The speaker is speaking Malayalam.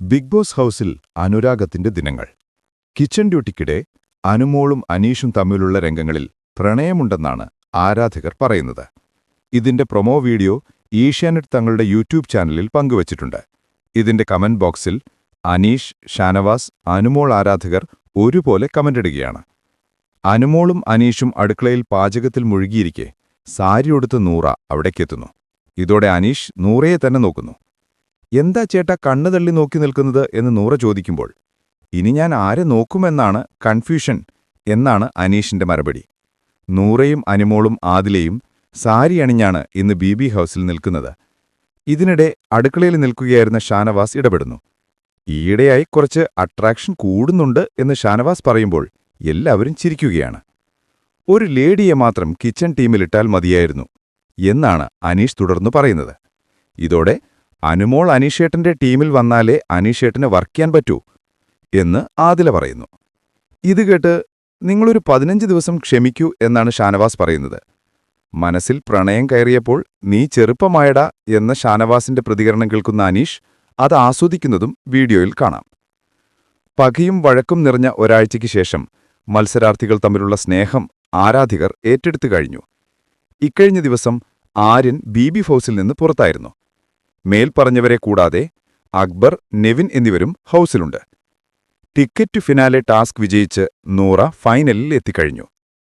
ബിഗ് ബോസ് ഹൗസിൽ അനുരാഗത്തിന്റെ ദിനങ്ങൾ. കിച്ചൺ ഡ്യൂട്ടിക്കിടെ അനുമോളും അനീഷും തമ്മിലുള്ള രംഗങ്ങളിൽ പ്രണയമുണ്ടെന്നാണ് ആരാധകർ പറയുന്നത്. ഇതിന്റെ പ്രൊമോ വീഡിയോ ഏഷ്യാനെറ്റ് തങ്ങളുടെ യൂട്യൂബ് ചാനലിൽ പങ്കുവച്ചിട്ടുണ്ട്. ഇതിന്റെ കമന്റ് ബോക്സിൽ അനീഷ് ഷാനവാസ് അനുമോൾ ആരാധകർ ഒരുപോലെ കമന്റിടുകയാണ്. അനുമോളും അനീഷും അടുക്കളയിൽ പാചകത്തിൽ മുഴുകിയിരിക്കെ സാരിയൊടുത്ത് നൂറ അവിടേക്കെത്തുന്നു. ഇതോടെ അനീഷ് നൂറയെ തന്നെ നോക്കുന്നു. എന്താ ചേട്ടാ കണ്ണു തള്ളി നോക്കി നിൽക്കുന്നത് എന്ന് നൂറ ചോദിക്കുമ്പോൾ ഇനി ഞാൻ ആരെ നോക്കുമെന്നാണ് കൺഫ്യൂഷൻ എന്നാണ് അനീഷിന്റെ മറുപടി. നൂറയും അനുമോളും ആദിലയും സാരി അണിഞ്ഞാണ് ഇന്ന് ബി ബി ഹൗസിൽ നിൽക്കുന്നത്. ഇതിനിടെ അടുക്കളയിൽ നിൽക്കുകയായിരുന്ന ഷാനവാസ് ഇടപെടുന്നു. ഈയിടെയായി കുറച്ച് അട്രാക്ഷൻ കൂടുന്നുണ്ട് എന്ന് ഷാനവാസ് പറയുമ്പോൾ എല്ലാവരും ചിരിക്കുകയാണ്. ഒരു ലേഡിയെ മാത്രം കിച്ചൺ ടീമിലിട്ടാൽ മതിയായിരുന്നു എന്നാണ് അനീഷ് തുടർന്നു പറയുന്നത്. ഇതോടെ അനുമോൾ അനീഷേട്ടന്റെ ടീമിൽ വന്നാലേ അനീഷേട്ടന് വർക്ക് ചെയ്യാൻ പറ്റൂ എന്ന് ആദില പറയുന്നു. ഇത് കേട്ട് നിങ്ങളൊരു പതിനഞ്ച് ദിവസം ക്ഷമിക്കൂ എന്നാണ് ഷാനവാസ് പറയുന്നത്. മനസ്സിൽ പ്രണയം കയറിയപ്പോൾ നീ ചെറുപ്പമായട എന്ന ഷാനവാസിന്റെ പ്രതികരണം കേൾക്കുന്ന അനീഷ് അത് ആസ്വദിക്കുന്നതും വീഡിയോയിൽ കാണാം. പകയും വഴക്കും നിറഞ്ഞ ഒരാഴ്ചയ്ക്ക് ശേഷം മത്സരാർത്ഥികൾ തമ്മിലുള്ള സ്നേഹം ആരാധികർ ഏറ്റെടുത്തു കഴിഞ്ഞു. ഇക്കഴിഞ്ഞ ദിവസം ആര്യൻ ബി ബി ഹൗസിൽ നിന്ന് പുറത്തായിരുന്നു. മേൽപ്പറഞ്ഞവരെ കൂടാതെ അക്ബർ നെവിൻ എന്നിവരും ഹൗസിലുണ്ട്. ടിക്കറ്റ് ഫിനാലെ ടാസ്ക് വിജയിച്ച് നൂറ ഫൈനലിൽ എത്തിക്കഴിഞ്ഞു.